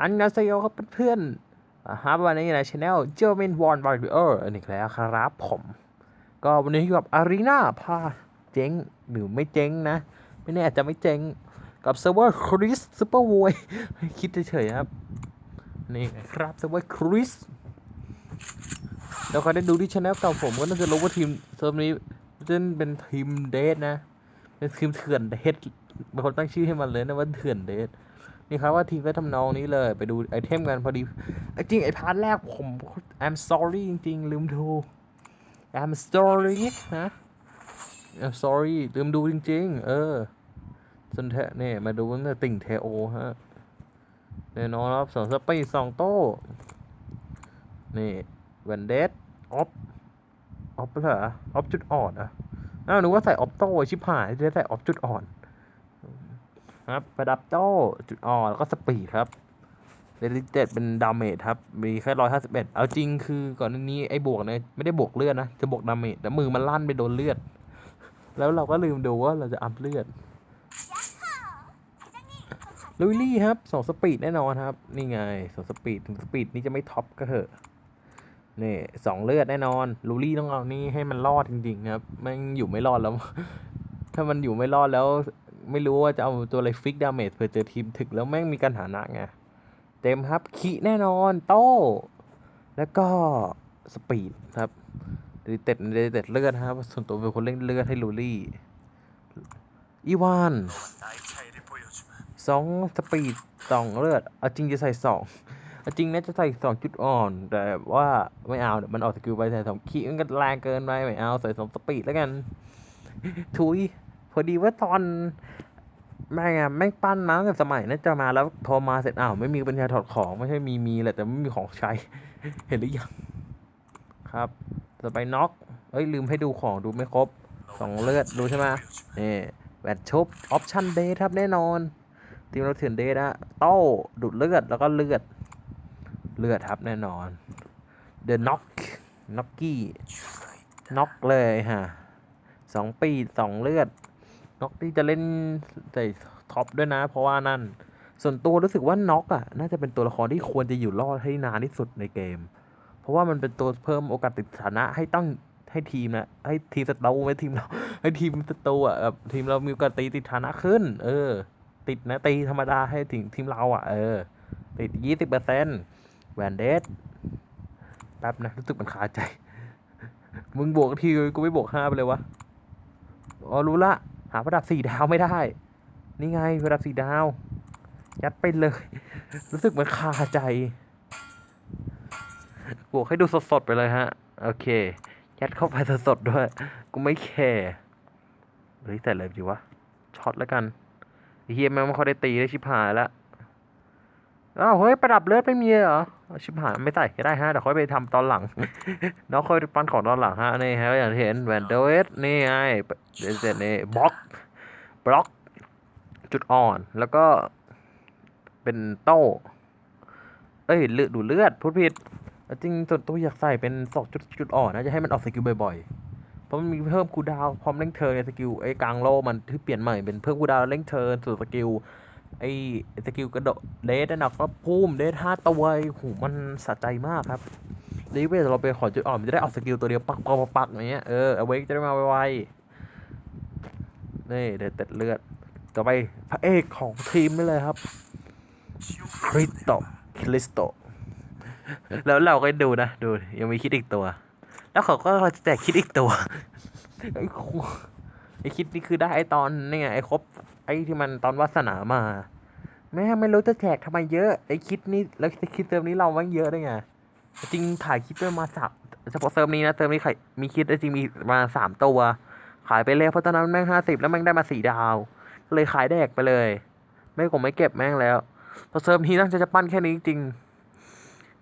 อันนาเซโยครับเพื่อนๆฮาร์วันนี้ในช anel เจอร์มินวอนบาร์บีเออร์อันนี้แล้วครับผม ก็วันนี้อยู่กับอารีนาพาเจ๊งหรือไม่เจ๊งนะ ไม่แน่อาจจะไม่เจ๊งกับเซิร์ฟเวอร์คริสซูเปอร์วอยคิดเฉยๆครับ นี่ครับเซิร์ฟเวอร์คริสแล้วใครได้ดูที่ช anel เก่าผมก็น่าจะรู้ว่าทีมเซิร์ฟนี้จะเป็นทีมเดทนะ เป็นทีมเถื่อนเดทบางคนตั้งชื่อให้มันเลยนะว่าเถื่อนเดท นี่ครับว่าทีมก็ทำนองนี้เลย ไปดูไอเทมกันพอดีไอจริงไอพาร์ทแรกผม I'm sorry จริงๆลืมดู I'm sorry นะ I'm sorry ลืมดูจริง ๆ เออจนเทเนี่ยมาดูตั้งแต่ติ่งเทโอฮะแน่นอนครับสองสปีดสองโต้นี่แวนเดสออฟออฟเหรอออฟจุดอ่อนอะอ้าวนึกว่าใส่ออฟโต้ชิบหายจะใส่ออฟจุดอ่อน ครับประดับโต้จุดอ่อนแล้วก็สปีดครับเรดิเต็ดเป็นดาเมจครับ มีแค่ร้อยห้าสิบเอ็ดเอาจริงคือก่อนหน้านี้ไอ้บวกเนี่ยไม่ได้บวกเลือดนะ จะบวกดาเมจแต่มือมันลั่นไปโดนเลือด แล้วเราก็ลืมดูว่าเราจะอัพเลือดลุยลี่ครับสองสปีดแน่นอนครับ นี่ไงสองสปีดถึงสปีดนี้จะไม่ท็อปก็เถอะนี่สองเลือดแน่นอนลูลี่ต้องเอานี่ให้มันรอดจริงๆครับแม่งอยู่ไม่รอดแล้ว ถ้ามันอยู่ไม่รอดแล้ว ไม่รู้ว่าจะเอาตัวอะไรฟิกดาเมจเผื่อเจอทีมถึกแล้วแม่งมีการหานักไง เต็มครับขีแน่นอนโต้ แล้วก็สปีดครับดีเต็ดดีเต็ดเลือดครับ ส่วนตัวเป็นคนเล่นเลือดให้ลูลี่ อีวานสองสปีดสองเลือดเอาจริงจะใส่สองอาจริงน่าจะใส่สองจุดอ่อน แต่ว่าไม่เอาเดี๋ยวมันออกสกิลไปใส่สองขีมันก็แรงเกินไปไม่เอาใส่สองสปีดแล้วกัน ทุย พอดีว่าตอนแม่งอะแม่งปั้นมาตั้งแต่สมัยนั้นจะมาแล้วพอมาเสร็จอ้าวไม่มีปัญญาถอดของไม่ใช่มีมีแหละแต่ไม่มีของใช้ เห็นหรือยังครับต่อไปน็อกเอ้ยลืมให้ดูของดูไม่ครบสองเลือดรู้ใช่ไหมนี่แบตชุบออปชั่นเดทครับแน่นอนทีมเราเถื่อนเดทอะโต้ดูดเลือดแล้วก็เลือดเลือดครับแน่นอนเดอะน็อกน็อกกี้น็อกเลยฮะสองปีสองเลือด น็อกที่จะเล่นใส่ท็อปด้วยนะ เพราะว่านั่น ส่วนตัวรู้สึกว่าน็อกอะน่าจะเป็นตัวละครที่ควรจะอยู่รอดให้นานที่สุดในเกม เพราะว่ามันเป็นตัวเพิ่มโอกาสติดฐานะให้ต้องให้ทีมนะให้ทีมสตูไม่ทีมเราให้ทีมสตูอะแบบทีมเรามีโอกาสตีติดฐานะขึ้น เออ ติดนะตีธรรมดาให้ถึงทีมเราอะ เออ ติดยี่สิบเปอร์เซ็นต์แวนเดสแป๊บนะรู้สึกมันคาใจ มึงบวกทีกูไม่บวกห้าไปเลยวะ อ๋อรู้ละ หาระดับสี่ดาวไม่ได้ นี่ไงระดับสี่ดาว ยัดไปเลย รู้สึกเหมันคาใจบวกให้ดูสดๆไปเลยฮะ โอเค ยัดเข้าไปสดๆด้วย กูไม่แคร์เฮ้ยแต่อะไรอยู่วะช็อตแล้วกันเฮียแม่งไม่ค่อยได้ตีได้ชิบหายละ อ้าวเฮ้ยประดับเลือดไม่มีเหรอชิบหายไม่ใส่ก็ได้ฮะเดี๋ยวค่อยไปทำตอนหลังน้องค่อยปั้นของตอนหลังฮะนี่ฮะอย่างที่เห็นแวนเดเวสนี่ไงเดเซนี่บล็อกบล็อก จุดอ่อนแล้วก็เป็นโต้เอ้ยเลือดดูเลือดพูดผิดจริงส่วนตัวอยากใส่เป็นสองจุดจุดอ่อนนะจะให้มันออกสกิลบ่อยๆ เพราะมันมีเพิ่มคูดาวพร้อมเร่งเทิร์นในสกิลไอ้กลางโลมันที่เปลี่ยนใหม่เป็นเพิ่มคูดาวเร่งเทิร์นส่วนสกิล ไอ้สกิลกระโดดเดทนะก็พุ่มเดทห้าตัวไอ้โหมันสะใจมากครับดีเวทเราไปขอจุดอ่อนมันจะได้ออกสกิลตัวเดียวปักปักปักปักอย่างเงี้ยเออเอาไว้จะได้มาไวๆนี่เด็ดเด็ดเลือดต่อไปพระเอกของทีมนี่เลยครับคริสโตคริสโตแล้วเราก็ดูนะ ดูยังมีคิดอีกตัว แล้วเขาก็จะแจกคิดอีกตัวไอ้คูไอ้คิดนี่คือได้ไอ้ตอนนี่ไงไอ้ครบ ไอ้ที่มันตอนวาสนามา แม่ไม่รู้จะแจกทำไมเยอะไอ้คิดนี่แล้วคิดเติมนี้เราแม่งเยอะได้ไงจริงถ่ายคลิปไปมาสับเฉพาะเติมนี้นะเติมนี้ใครมีคิดจริงมีมาสามตัว ขายไปเลยเพราะตอนนั้นแม่งห้าสิบแล้วแม่งได้มาสี่ดาวก็เลยขายแดกไปเลย ไม่คงไม่เก็บแม่งแล้วพอเซิร์ฟนี้ตั้งใจจะปั้นแค่นี้จริง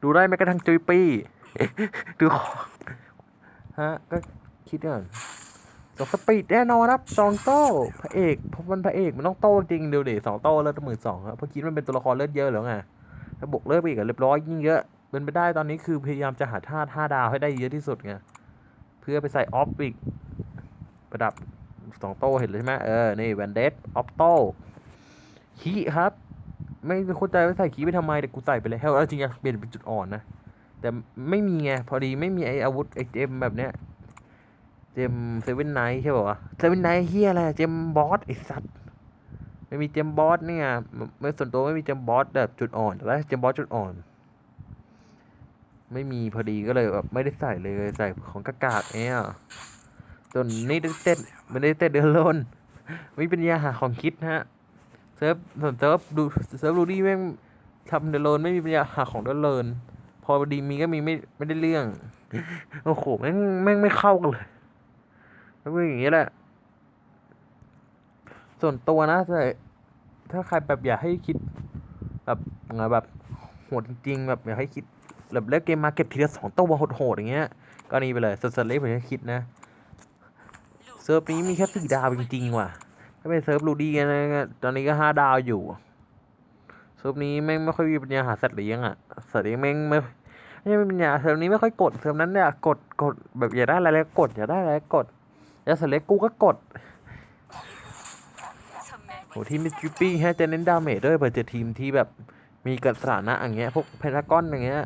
ดูได้แม้กระทั่งจุยปี้ดูขอฮะก็คิดก่อน สองสปีดแน่นอนครับสองโต้พระเอกเพราะมันพระเอกมันต้องโต้จริงเดี๋ยวเดิสองโต้เลือดหมื่นสองครับเพราะคิดมันเป็นตัวละครเลือดเยอะแล้วไงถ้าบวกเลือดไปอีกเรียบร้อยยิ่งเยอะเป็นไปได้ตอนนี้คือพยายามจะหาท่าท่าดาวให้ได้เยอะที่สุดไงเพื่อไปใส่ออฟอีกประดับสองโต้เห็นเลยใช่ไหมเออนี่แวนเดสออฟโต้ฮีครับ ไม่เข้าใจว่าใส่คีไปทำไมแต่กูใส่ไปเลยแล้วจริงๆเปลี่ยนเป็นจุดอ่อนนะแต่ไม่มีไงพอดีไม่มีไออาวุธไอเจมแบบเนี้ย เจมเซเว่นไนท์ใช่ป่าวะเซเว่นไนท์เฮียอะไรเจมบอสไอสัตว์ไม่มีเจมบอสเนี่ยไม่ส่วนตัวไม่มีเจมบอสแบบจุดอ่อนแต่ว่าเจมบอสจุดอ่อน ไม่มีพอดีก็เลยแบบไม่ได้ใส่เลยใส่ของกากากๆเนี่ยจนนี่ได้เต้นไม่ได้เต้นเดือนลนไม่เป็นยาหาของคิดฮะเซิร์ฟส่วนเซิร์ฟดูเซิร์ฟดูดี้แม่งทำเดือนลนไม่มีปัญญาหาของเดือนลนพอดีมีก็มีไม่ไม่ได้เรื่อง โอ้โหแม่งแม่งไม่เข้ากันเลย แล้วเป็อย่างนี้แหละ ส่วนตัวนะแต่ถ้าใครแบบอยากให้คิด แบบไงแบบโหดจริงๆแบบอยากให้คิดแบบเล่นเกมมาเก็บทีละสองตัวโหดๆอย่างเงี้ย ก็นี่ไปเลยสดๆเลยผมจะคิดนะเซิร์ฟนี้มีแค่สี่ดาวจริงๆว่ะ ถ้าเป็นเซิร์ฟรูดี้นะตอนนี้ก็ห้าดาวอยู่เซิร์ฟนี้แม่งไม่ค่อยมีปัญญาหาสัตว์เลี้ยงอะสัตว์เลี้ยงแม่งไม่ไม่ใช่ปัญญาเซิร์ฟนี้ไม่ค่อยกดเซิร์ฟนั้นเนี่ยกดกดแบบอยากได้อะไรแล้วกดอยากได้อะไรก็กด ยากสัตว์เลี้ยงกูก็กดโหทีมมิจิปี้ฮะจะเน้นดาเมจด้วยเผื่อเจอทีมที่แบบมีกระสานะอย่างเงี้ยพวกเพนทากอนอย่างเงี้ย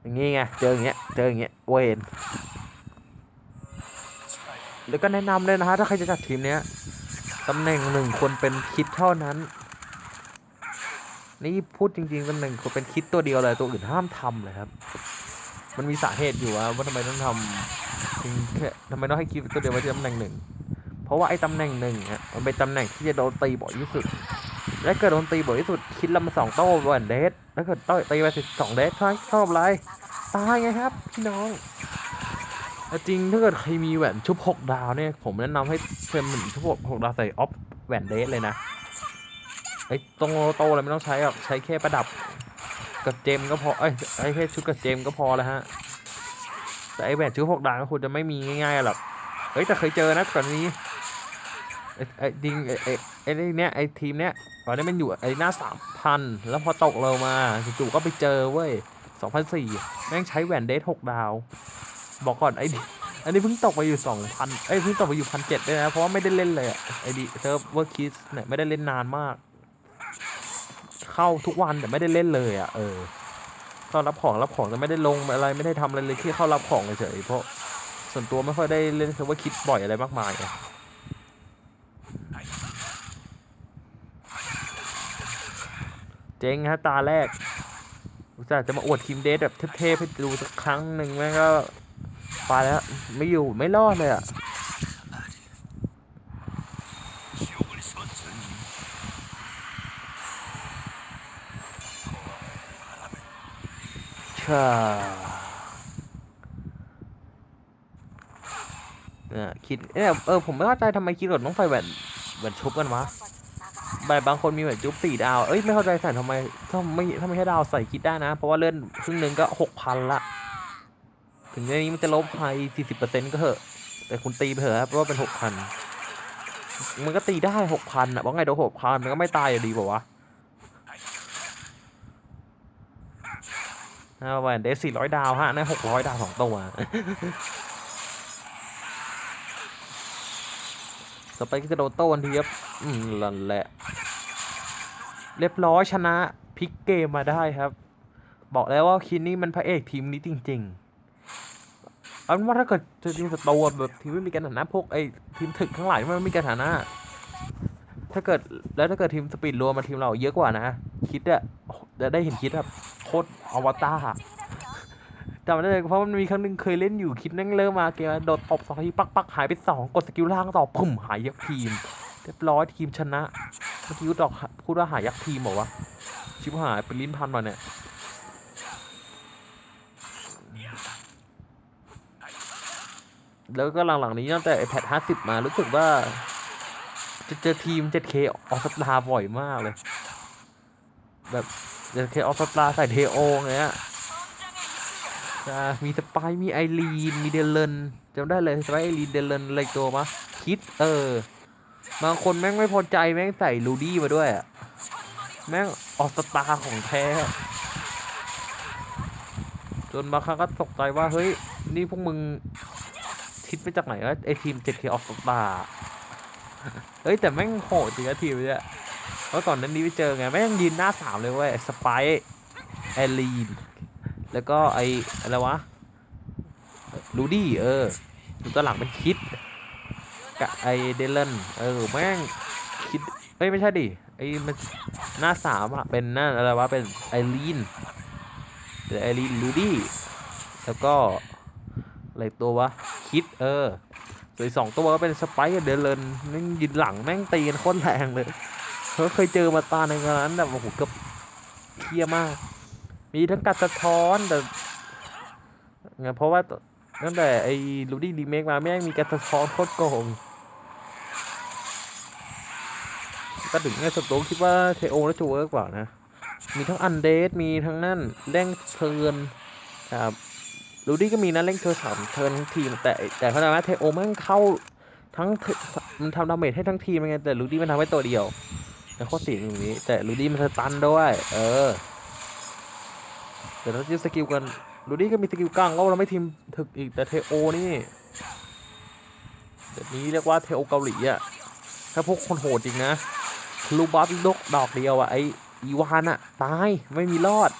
อย่างงี้ไงเจออย่างเงี้ยเจออย่างเงี้ยเวนแล้วก็แนะนำเลยนะฮะถ้าใครจะจัดทีมเนี้ยตำแหน่งหนึ่งควรเป็นคิดเท่านั้น นี่พูดจริงๆตำแหน่งควรเป็นคิดตัวเดียวเลยตัวอื่นห้ามทำเลยครับ มันมีสาเหตุอยู่ว่าว่าทำไมต้องทำ แค่ทำไมต้องให้คิดตัวเดียวไว้ที่ตำแหน่งหนึ่ง เพราะว่าไอ้ตำแหน่งหนึ่งอะมันเป็นตำแหน่งที่จะโดนตีบ่อยที่สุด และเกิดโดนตีบ่อยที่สุดคิดละมาสองโต้แวนเดสแล้วเกิดต้อยตีไปสิสองเดสเท่านั้นชอบอะไรตายไงครับพี่น้องแต่จริงถ้าเกิดใครมีแหวนชุบหกดาวเนี่ยผมแนะนำให้เพิ่มหนึ่งชุบหกดาวใส่ออฟแหวนเดสเลยนะไอ้ตรงโลโตอะไรไม่ต้องใช้หรอกใช้แค่ประดับกับเจมก็พอเอ้ไอ้แค่ชุดกับเจมก็พอแล้วฮะ แต่ไอแหวนชุบหกดาวก็ควรจะไม่มีง่ายๆหรอกเฮ้ยแต่เคยเจอนะก่อนนี้ไอ้ไอ้จริงไอไอไอเนี้ยไอทีมเนี้ยตอนนี้มันอยู่ไอหน้าสามพันแล้วพอตกเรามาจู่ๆก็ไปเจอเว้ยสองพันสี่แม่งใช้แหวนเดทหกดาว บอกก่อนไอดิอันนี้เพิ่งตกไปอยู่สองพันเอ้ยเพิ่งตกไปอยู่พันเจ็ดด้วยนะ เพราะว่าไม่ได้เล่นเลยไอดิเซิร์ฟเวอร์คิสเนี่ยไม่ได้เล่นนานมาก เข้าทุกวันแต่ไม่ได้เล่นเลยอะเออ เข้ารับของรับของแต่ไม่ได้ลงอะไรไม่ได้ทำอะไรเลยแค่เข้ารับของเฉยๆเพราะส่วนตัวไม่ค่อยได้เล่นเซิร์ฟเวอร์คิดบ่อยอะไรมากมายเจ๊งฮะตาแรกอุตส่าห์จะมาอวดทีมเดทแบบเทพๆให้ดูสักครั้งหนึ่งแม่งก็ไปแล้วไม่อยู่ไม่รอดเลยอะ ช่าเนี่ยคิดเออเออผมไม่เข้าใจทำไมคิดก่อนต้องใส่แหวนแหวนชุบกันวะแบบบางคนมีแหวนชุบสี่ดาว เอ้ยไม่เข้าใจใส่ทำไมถ้าไม่ถ้าไม่ใช่ดาวใส่คิดได้นะ เพราะว่าเลื่อนครึ่งหนึ่งก็หกพันละ ถึงในนี้มันจะลบไปสี่สิบเปอร์เซ็นต์ก็เถอะ แต่คุณตีไปเถอะครับเพราะว่าเป็นหกพันมันก็ตีได้หกพันอะว่าไงโดนหกพันมันก็ไม่ตายอยู่ดีป่าวะ อ่าแหวนเดสี่ร้อยดาวฮะนั่นหกร้อยดาวสองตัวสไปก็จะโดนโต้นทีครับอืมนั่นแหละ เรียบร้อยชนะพลิกเกมมาได้ครับ บอกแล้วว่าคินนี่มันพระเอกทีมนี้จริงๆเอาเป็นว่าถ้าเกิดจะทีมสตูแบบทีมไม่มีการฐานะพวกไอ้ทีมถึกทั้งหลายมันไม่มีการฐานะถ้าเกิดแล้วถ้าเกิดทีมสปีดรวมมาทีมเราเยอะกว่านะ คิดอะจะได้เห็นคิดแบบ โคตรอวตารจำได้เลยเพราะมันมีครั้งหนึงเคยเล่นอยู่คิดนั่งเริ่มมาเกมโดดตบสองทีปักปักหายไปสองกดสกิลล่างต่อพุ่มหายยักษ์ทีม เรียบร้อยทีมชนะเมื่อกี้พูดอกพูดว่าหายักษ์ทีมบอกว่าชิบหายเป็นลิ้นพันมาเนี่ยแล้วก็หลังๆนี้ตั้งแต่ไอแพดห้าสิบมารู้สึกว่า จะเจอทีม 7K ออสตาบ่อยมากเลย แบบ 7K ออสตาใส่เทโอเงี้ยจะมีสไปร์มีไอรีน มีเดลเลนจำได้เลยสไปร์ไอรีนเดลเลนอะไรตัวมะคิดเออบางคนแม่งไม่พอใจแม่งใส่ลูดี้มาด้วยอะแม่งออกสตาของแท้ จนบางครั้งก็ตกใจว่า เฮ้ย นี่พวกมึงคิดมาจากไหนวะไอทีม 7K ออสตาเฮ้ย แต่แม่งโหดจริงนะทีมเนี่ย เพราะก่อนนั้นนี้ไปเจอไงแม่งยืนหน้าสามเลยเว้ยสไปร์แอลีนแล้วก็ไออะไรวะลูดี้เอออยู่ตัวหลังเป็นคิดกับไอเดลเลนเออแม่งคิดเอ้ยไม่ใช่ดิไอมันหน้าสามอะเป็นหน้าอะไรวะเป็นไอรีนเป็นไอรีนลูดี้แล้วก็อะไรตัววะคิดเออส่วนสองตัวก็เป็นสไปกับเดลเลนแม่งยืนหลังแม่งตีกันโคตรแรงเลย เขาเคยเจอมาตาในงานแบบโอ้โหเกับเคียมาก มีทั้งกัดสะท้อนแต่ไงเพราะว่าตั้งแต่ไอ้ลูดี้รีเมคมาแม่งมีกัดสะท้อนโคตรโกงก็ถึงไอ้สตูคิดว่าเทโอน่าจะเวิร์กกว่านะ มีทั้งอันเดสมีทั้งนั่นเร่งเทินครับลูดี้ก็มีนะเร่งเทิร์นสามเทิร์นทีม แต่แต่เขาใจไหมเทโอแม่งเข้าทั้งมันทำดาเมจให้ทั้งทีมไงแต่ลูดี้มันทำให้ตัวเดียว แต่ข้อสียอย่งนี้ แต่ลูดี้มันสตันด้วย เออแต่ถ้ายึดสกิลกันดูดี้ก็มีสกิลกลางแล้วเราไม่ทีมถึกอีกแต่เทโอนี่แบบนี้เรียกว่าเทโอเกาหลีอะถ้าพวกคนโหดจริงนะลูบัฟลกดอกเดียวอะไออีวานอะตายไม่มีรอด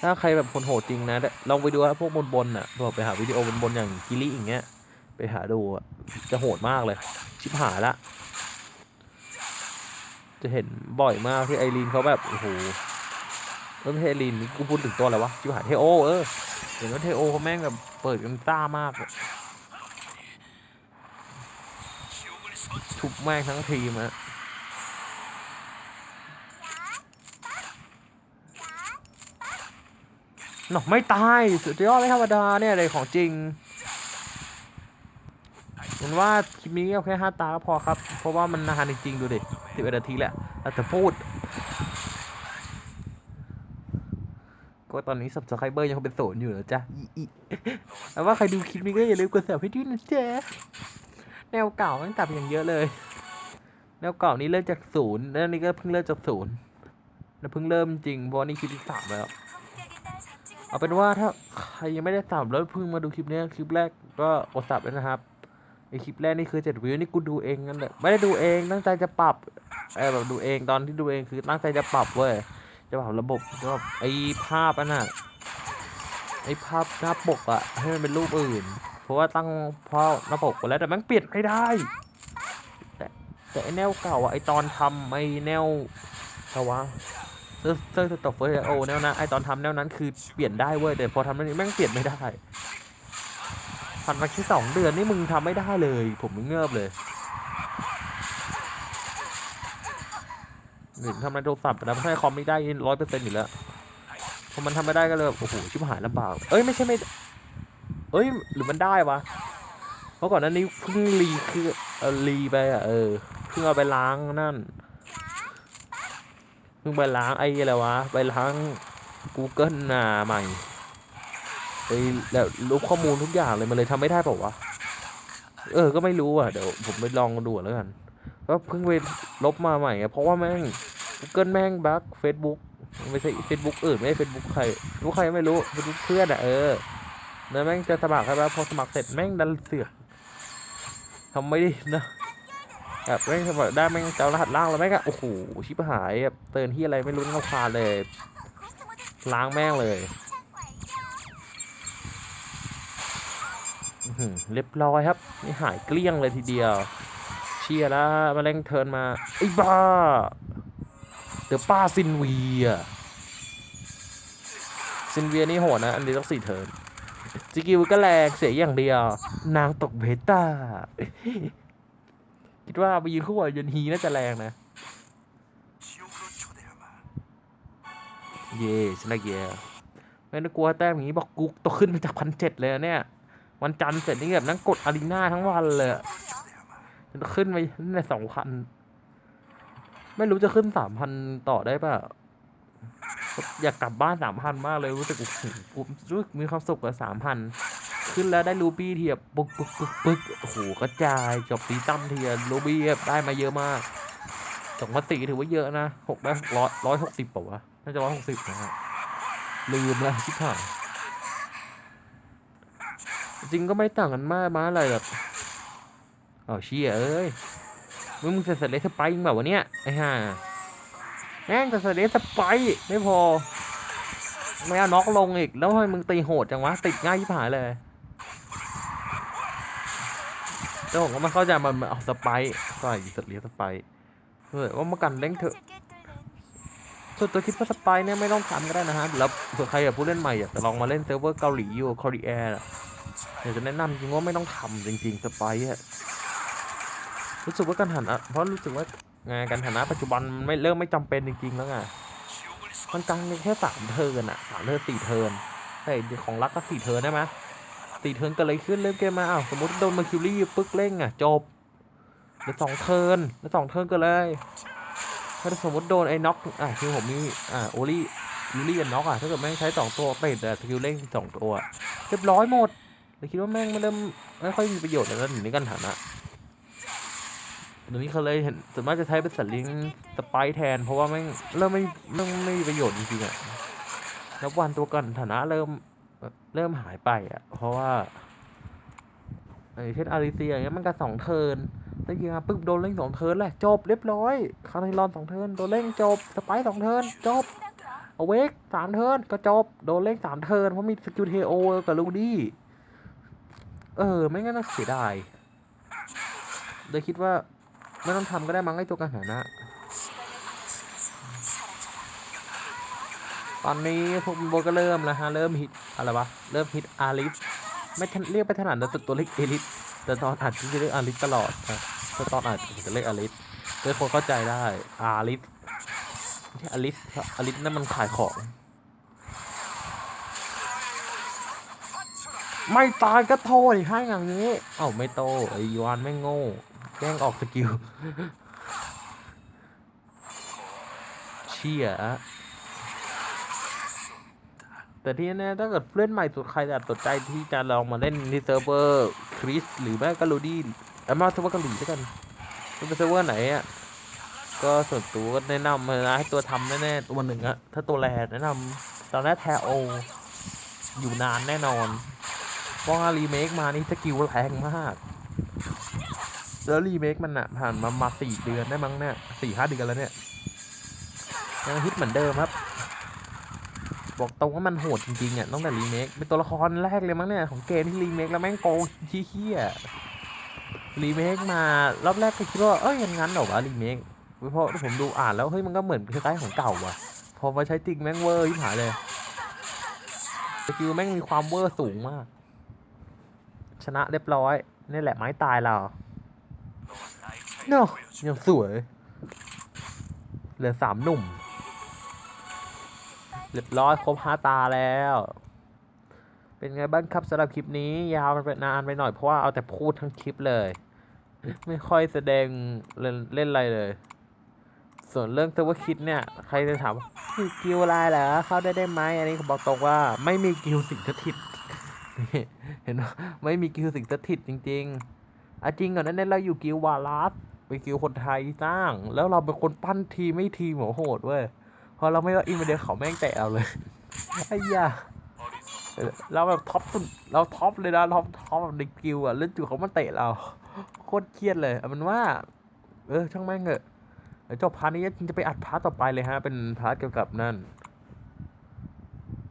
ถ้าใครแบบคนโหดจริงนะลองไปดูครับพวกบนบนอะบอกไปหาวิดีโอบนบนอย่างกิลี่อย่างเงี้ยไปหาดูอะจะโหดมากเลย ชิบหายละ จะเห็นบ่อยมากที่ไอรีนเขาแบบโอ้โหเออไม่ใช่ลีนกูพูดถึงตัวอะไรวะจิวหายเทโอเออเห็นว่าเทโอเขาแม่งแบบเปิดกันซ่ามากอะทุบแม่งทั้งทีมอะหนอกไม่ตาย สุดยอดไม่ธรรมดาเนี่ยเลยของจริง ผมว่าคลิปนี้เอาแค่ห้าตาก็พอครับ เพราะว่ามันนานจริงๆดูดิสิบเอ็ดนาทีแหละเราจะพูด ก็ตอนนี้สับสไครเบอร์ยังเป็นศูนย์อยู่นะจ๊ะอีอีแต่ว่าใครดูคลิปนี้ก็อย่าลืมกดสับให้ด้วยนะจ๊ะแนวเก่าตั้งแต่อย่างเยอะเลย แนวเก่านี้เริ่มจากศูนย์แล้วนี่ก็เพิ่งเริ่มจากศูนย์แล้วเพิ่งเริ่มจริงเพราะว่านี่คลิปที่สามแล้วเอาเป็นว่าถ้าใครยังไม่ได้สับแล้วเพิ่งมาดูคลิปนี้คลิปแรกก็กดสับเลยนะครับ คลิปแรกนี่คือเจ็ดวิวนี่กูดูเองนั่นแหละไม่ได้ดูเองตั้งใจจะปรับเออแบบดูเองตอนที่ดูเองคือตั้งใจจะปรับเว้ยจะแบบระบบจะแบบไอ้ภาพอันน่ะไอ้ภาพหน้าปกอะให้มันเป็นรูปอื่น เพราะว่าตั้งเพราะหน้าปกไปแล้วแต่มันเปลี่ยนไม่ได้ แต่แต่ไอ้แนวเก่าอะไอ้ตอนทำไอ้แนวทวะเซอร์เซอร์ตอเฟอร์โอแนวนั้นไอ้ตอนทำแนวนั้นคือเปลี่ยนได้เว้ยแต่พอทำแนวนี้แม่งเปลี่ยนไม่ได้ ผ่านมาแค่สองเดือนนี่มึงทำไม่ได้เลย ผมเงือบเลยหนึ่งทำในโทรศัพท์นะไม่ใช่คอมไม่ได้ร้อยเปอร์เซ็นต์อยู่แล้วพอมันทำไม่ได้ก็เลยโอ้โหชิบหายลำบากเอ้ยไม่ใช่ไม่เอ้ยหรือมันได้วะเพราะก่อนหนั้นนี้เพิ่งรีคือเออรีไปอะเออเพิ่งเอาไปล้างนั่นเพิ่งไปล้างไอ้อะไรวะไปล้าง Google น่ะใหม่ ไปแล้วลบข้อมูลทุกอย่างเลยมันเลยทำไม่ได้เปล่าวะเออ ก็ไม่รู้อะเดี๋ยวผมไปลองดูแล้วกันก็เพิ่งไปลบมาใหม่เพราะว่าแม่ง Google แม่งบั๊ก Facebook ไม่ใช่ Facebook อื่นไม่ใช่ Facebook ใคร Facebook ใครไม่รู้ Facebook เพื่อนอะเออแล้วแม่งจะสมัครใช่ปะพอสมัครเสร็จแม่งดันเสือกทำไม่ได้นะแบบแม่งสมัครได้แม่งจะเอารหัสล่างแล้วแม่งก็โอ้โหชิบหายแบบเตือนที่อะไรไม่รู้น่าคาเลย ล้างแม่งเลย เรียบร้อยครับ นี่หายเกลี้ยงเลยทีเดียว เชียร์แล้วมาเล่งเทินมาไอ้บ้าเดี๋ยวป้าซินเวียซินเวียนี่โหดนะ อันนี้ต้องสี่เทิร์นสกิลก็แรงเสียอย่างเดียว นางตกเบต้า คิดว่าไปยืนคู่กับยนฮีน่าจะแรงนะ เย่ชนะเย่ไม่ได้กลัวแต้มอย่างนี้บอกกูตกขึ้นมาจากพันเจ็ดเลยเนี่ย วันจันทร์เสร็จนี่แบบนั่งกดอารีนาทั้งวันเลยขึ้นไปในสองพันไม่รู้จะขึ้นสามพันต่อได้ป่ะอยากกลับบ้านสามพันมากเลยรู้สึกโอ้โหกูรู้สึกมีความสุขกับสามพันขึ้นแล้วได้รูบี้เทียบปึ๊กปึ๊กปึ๊กปึ๊กโอ้โหกระจายจบตีตั้มเทียรูบี้ได้มาเยอะมากสองพันสี่ถือว่าเยอะนะหกได้ร้อยร้อยหกสิบป่าวะน่าจะร้อยหกสิบนะฮะลืมแล้วชิบหาย จริงก็ไม่ต่างกันมากมาอะไรแบบเอาเชี่ยเอ้ยมึงมึงเสร็จเสเลยสไปร์แบบวะเนี้ยไอ้ห่าแม่งแต่สเดสไปร์ไม่พอไม่เอาน็อกลงอีก แล้วทำไมมึงตีโหดจังวะติดง่ายที่ผายเลยแต่ผมก็ไม่เข้าใจมันมันเอาสไปร์ใส่สเลยสไปร์เออว่ามากันเล่งเถอะส่วนตัวคิดว่าสไปร์เนี่ยไม่ต้องทำก็ได้นะฮะแล้วเผื่อใครอยากผู้เล่นใหม่อยากจะลองมาเล่นเซิร์ฟเวอร์เกาหลีอยู่คอรีแอร์ อยากจะแนะนำจริงว่าไม่ต้องทำจริงๆสไปร์อะรู้สึกว่าการฐานะเพราะรู้สึกว่างานการฐานะปัจจุบันมันไม่เริ่มไม่จำเป็นจริงๆแล้วไงมันกลางในแค่สามเทิร์นอะสามเทิร์นสี่เทิร์นแต่ของรักก็สี่เทิร์นได้ไหมสี่เทิร์นเก็เลยขึ้นเริ่มเกมมาอ้าวสมมติโดนมาคิวรี่ปึ๊กเร่งอะจบเหลือสองเทิร์นเหลือสองเทิร์นก็เลยถ้าสมมติโดนไอ้น็อกอะคือผมมีอ่าโอลี่คิวรี่กับน็อกอะถ้าเกิดแม่ใช้สองตัวเป็ดแต่สกิลเร่งสองตัวเรียบร้อยหมด เลยคิดว่าแม่งไม่เริ่มไม่ค่อยมีประโยชน์แล้วถึงในการฐานะเดี๋ยวนี้เขาเลยเห็นส่วนมากจะใช้เป็นสัตว์เลี้ยงสไปร์แทน เพราะว่าแม่งเริ่มไม่เริ่มไม่มีประโยชน์จริงๆอะแล้ววันตัวกันฐานะเริ่มเริ่มหายไปอะ เพราะว่าอย่างเช่นอาริเซียอย่างเงี้ยมันก็สองเทิร์นแต่ยิงมาปึ๊บโดนเร่งสองเทิร์นแหละจบเรียบร้อยคาร์ไนลอนสองเทิร์นโดนเร่งจบสไปร์สองเทิร์นจบเอาเวกสามเทิร์นก็จบโดนเร่งสามเทิร์นเพราะมีสกิลเทโอกับลูดี้ เออ ไม่งั้นน่าเสียดายเลยคิดว่าไม่ต้องทำก็ได้มั้งไอ้ตัวกันฐานะ ตอนนี้พวกโบก็เริ่มแล้วฮะ เริ่มฮิตอะไรวะ เริ่มฮิตอาริสไม่ทันเรียกไปถนัดแต่ตัวเล็กเอลิสแต่ตอนอัดจะเรียกอาริสตลอดนะแต่ตอนอัดจะเรียกอาริสเพื่อคนเข้าใจได้อาริสไม่อาริสอาริสนั่นมันขายของ ไม่ตายก็โทษให้อย่างนี้ เอ้าไม่โตไอ้ยวนไม่โง่แกล้งออกสกิลเชี่ยแต่ที่แน่ถ้าเกิดเล่นใหม่สุดใครอยากสนใจที่จะลองมาเล่นที่เซิร์ฟเวอร์คริสหรือแม่ก็ลูดี้แต่มาเซิร์ฟเวอร์เกาหลีด้วยกันมันเป็นเซิร์ฟเวอร์ไหนอะก็ส่วนตัวก็แนะนำนะให้ตัวทำแน่ๆตัวหนึ่งอะถ้าตัวแรกแนะนำตอนแรกแทโออยู่นานแน่นอน เพราะว่ารีเมคมานี่สกิลแรงมาก แล้วรีเมคมันอะผ่านมามาสี่เดือนได้มั้งเนี่ยสี่ห้าเดือนแล้วเนี่ย ยังฮิตเหมือนเดิมครับ บอกตรงว่ามันโหดจริงๆอะตั้งแต่รีเมคเป็นตัวละครแรกเลยมั้งเนี่ยของเกมที่รีเมคแล้วแม่งโกงชี้เฮี้ยรีเมคมารอบแรกก็คิดว่าเอ้ยอยังงั้นเหรอวะรีเมคเพราะผมดูอ่านแล้วเฮ้ยมันก็เหมือนคล้ายๆของเก่าว่ะ พอมาใช้จริงแม่งเวอร์ยิ่งหายเลยสกิลแม่งมีความเวอร์สูงมาก ชนะเรียบร้อย นี่แหละไม้ตายเราเนาะยังสวย เหลือสามหนุ่ม เรียบร้อยครบห้าตาแล้ว เป็นไงบ้างครับสำหรับคลิปนี้ ยาวมันไปนานไปหน่อยเพราะว่าเอาแต่พูดทั้งคลิปเลย ไม่ค่อยแสดงเล่นเล่นอะไรเลย ส่วนเรื่องตัวคิดเนี่ย ใครจะถามว่ามีกิลอะไรเหรอเข้าได้ได้ไหมอันนี้ผมบอกตรงว่า ไม่มีกิลสิงสถิตนี่ เห็นไหมไม่มีกิลสิงสถิตจริงๆอะจริงก่อนนั้นเราอยู่กิลวาลัสเป็นกิลคนไทยสร้าง แล้วเราเป็นคนปั้นทีไม่ทีมหัวโหดเว้ยพอเราไม่ว่าอินเดียเขาแม่งเตะเราเลยไอ้ยาเราแบบท็อปสุดเราท็อปเลยนะท็อปท็อปในกิลอะเล่นจู่เขามาเตะเราโคตรเครียดเลยเอาเป็นว่า เออช่างแม่งเถอะเดี๋ยวจบพาร์ทนี้จริงจะไปอัดพาร์ทต่อไปเลยฮะ เป็นพาร์ทเกี่ยวกับนั่น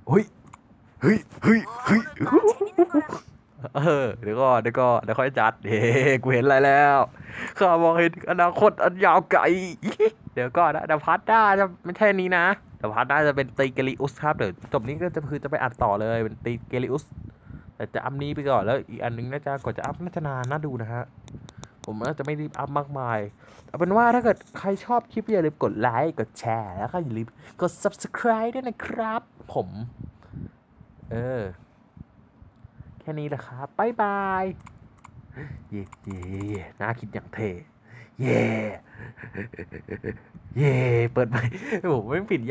เฮ้ย เฮ้ยเฮ้ยเฮ้ยเออเดี๋ยวก็เดี๋ยวก็เดี๋ยวค่อยจัดเฮ้กูเห็นอะไรแล้วข้ามองเห็นอนาคตอันยาวไกลเดี๋ยวก่อนนะเดี๋ยวพาร์ทหน้าจะไม่ใช่นี้นะเดี๋ยวพาร์ทหน้าจะเป็นตีเกลิอุสครับเดี๋ยวจบนี้ก็จะคือจะไปอัดต่อเลยเป็นตีเกลิอุสแต่จะอัพนี้ไปก่อนแล้วอีกอันนึงน่าจะกว่าจะอัพน่าจะนานน่าดูนะฮะผมน่าจะไม่รีบอัพมากมายเอาเป็นว่าถ้าเกิดใครชอบคลิปอย่าลืมกดไลค์กดแชร์แล้วก็อย่าลืมกด subscribe ด้วยนะครับ ผม เออ แค่นี้แหละครับบ๊ายบาย เย่เย่เย่น่าคิดอย่างเท่เย่เย่เปิดไปผมไม่ปิด